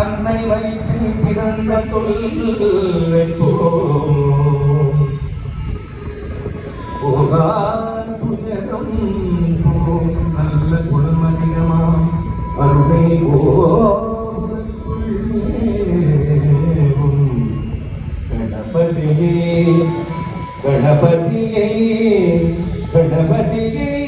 அன்னை வைத்து பிறந்த தொழில் நல்ல குணமதிகமாம் அருமை கணபதியே கணபதியே கணபதியே.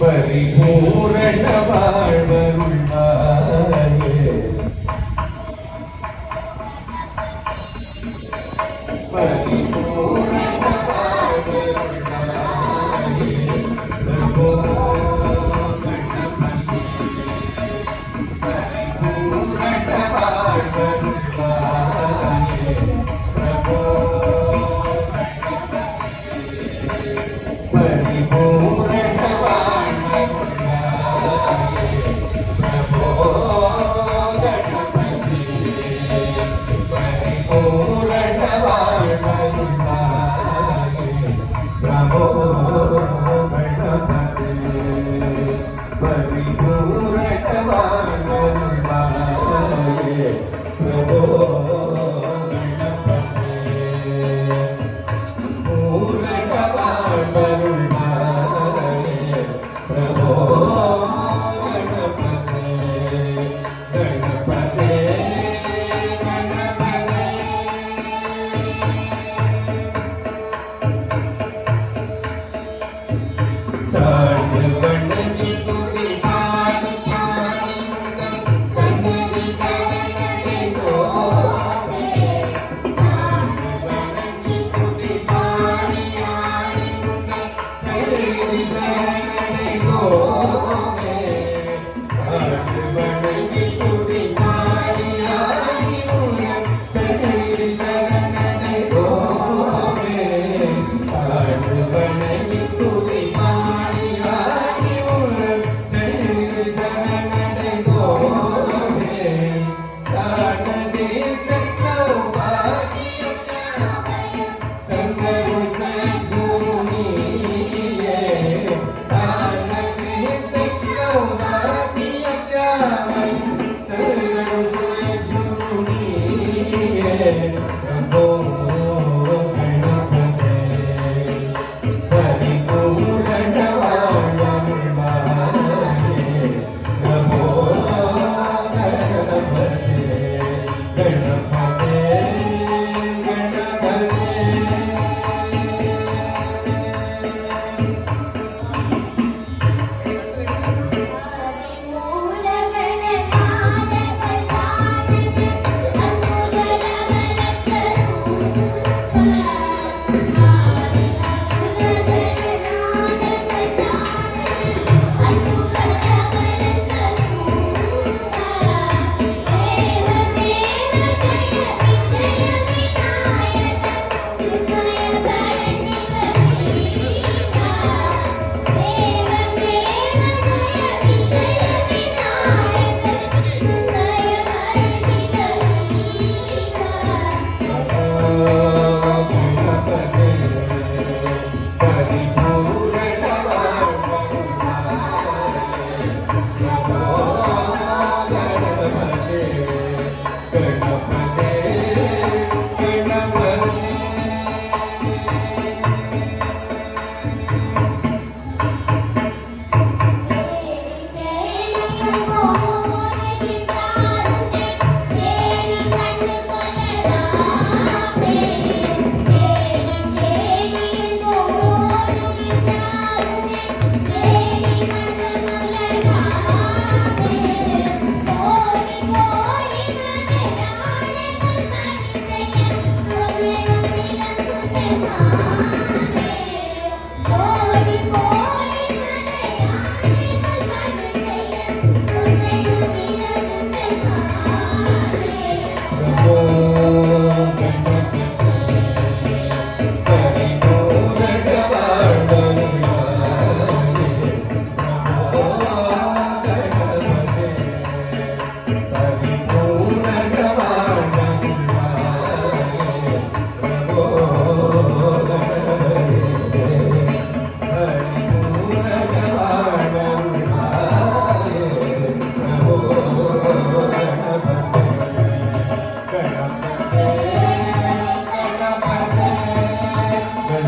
பரிபூரண வாழ்வருள்ளார் Venga.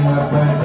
my back.